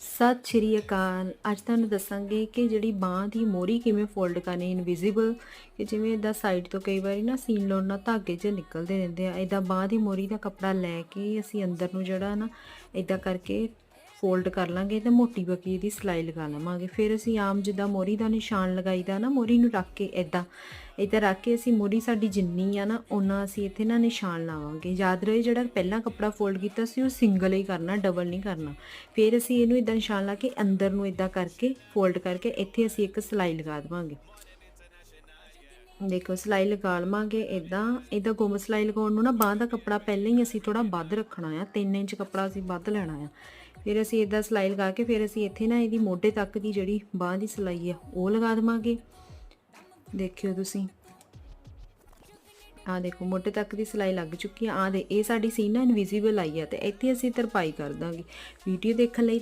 ਸਤਿ ਸ਼੍ਰੀ ਅਕਾਲ। ਅੱਜ ਤੁਹਾਨੂੰ ਦੱਸਾਂਗੇ ਕਿ ਜਿਹੜੀ ਬਾਹ ਦੀ ਮੋਰੀ ਕਿਵੇਂ ਫੋਲਡ ਕਰਨੀ ਇਨਵਿਜ਼ੀਬਲ ਕਿ ਜਿਵੇਂ ਇਦਾਂ ਸਾਈਡ ਤੋਂ ਕਈ ਵਾਰੀ ਨਾ ਸੀਨ ਲਾਉਣ ਨਾਲ ਧਾਗੇ 'ਚ ਨਿਕਲਦੇ ਰਹਿੰਦੇ ਆ। ਇਦਾਂ ਬਾਹ ਦੀ ਮੋਰੀ ਦਾ ਕੱਪੜਾ ਲੈ ਕੇ ਅਸੀਂ ਅੰਦਰ ਨੂੰ ਜਿਹੜਾ ਨਾ ਇਦਾਂ ਕਰਕੇ ਫੋਲਡ ਕਰ ਲਾਂਗੇ ਤੇ ਮੋਟੀ ਬਕੀ ਦੀ ਸਿਲਾਈ ਲਗਾ ਲਵਾਂਗੇ। ਫਿਰ ਅਸੀਂ ਆਮ ਜਿੱਦਾਂ ਮੋਰੀ ਦਾ ਨਿਸ਼ਾਨ ਲਗਾਈਦਾ ਨਾ, ਮੋਰੀ ਨੂੰ ਰੱਖ ਕੇ ਇਦਾਂ ਇਦਾਂ ਰੱਖ ਕੇ ਅਸੀਂ ਮੋਰੀ ਸਾਡੀ ਜਿੰਨੀ ਆ ਨਾ, ਉਹਨਾਂ ਅਸੀਂ ਇੱਥੇ ਨਾ ਨਿਸ਼ਾਨ ਲਾਵਾਂਗੇ। ਯਾਦ ਰਹੇ ਜਿਹੜਾ ਪਹਿਲਾਂ ਕੱਪੜਾ ਫੋਲਡ ਕੀਤਾ ਸੀ, ਉਹ ਸਿੰਗਲ ਹੀ ਕਰਨਾ ਡਬਲ ਨਹੀਂ ਕਰਨਾ। ਫਿਰ ਅਸੀਂ ਇਹਨੂੰ ਇਦਾਂ ਨਿਸ਼ਾਨ ਲਾ ਕੇ ਅੰਦਰ ਨੂੰ ਇਦਾਂ ਕਰਕੇ ਫੋਲਡ ਕਰਕੇ ਇੱਥੇ ਅਸੀਂ ਇੱਕ ਸਿਲਾਈ ਲਗਾ ਦੇਵਾਂਗੇ। ਦੇਖੋ, ਸਿਲਾਈ ਲਗਾ ਲਵਾਂਗੇ ਇਦਾਂ ਇਹਦਾ ਗੁੰਮ ਸਿਲਾਈ ਲਗਾਉਣ ਨੂੰ ਨਾ ਬਾਹ ਦਾ ਕੱਪੜਾ ਪਹਿਲਾਂ ਹੀ ਅਸੀਂ ਥੋੜਾ ਵੱਧ ਰੱਖਣਾ ਆ। 3 ਇੰਚ ਕੱਪੜਾ ਅਸੀਂ ਵੱਧ ਲੈਣਾ ਆ। ਫਿਰ ਅਸੀਂ ਇਦਾਂ ਸਿਲਾਈ ਲਗਾ ਕੇ ਫਿਰ ਅਸੀਂ ਇੱਥੇ ਨਾ ਇਹਦੀ ਮੋਢੇ ਤੱਕ ਦੀ ਜਿਹੜੀ ਬਾਹ ਦੀ ਸਿਲਾਈ ਆ, ਉਹ ਲਗਾ ਦੇਵਾਂਗੇ। ਦੇਖਿਓ ਤੁਸੀਂ। ਆ ਦੇਖੋ, ਮੋਢੇ ਤੱਕ ਦੀ ਸਿਲਾਈ ਲੱਗ ਚੁੱਕੀ ਆ। ਆ ਦੇ, ਇਹ ਸਾਡੀ ਸੀਨ ਨਾ ਇਨਵਿਜ਼ੀਬਲ ਆਈ ਆ ਤੇ ਇੱਥੇ ਅਸੀਂ ਤਰਪਾਈ ਕਰ ਦਾਂਗੇ। ਵੀਡੀਓ ਦੇਖਣ ਲਈ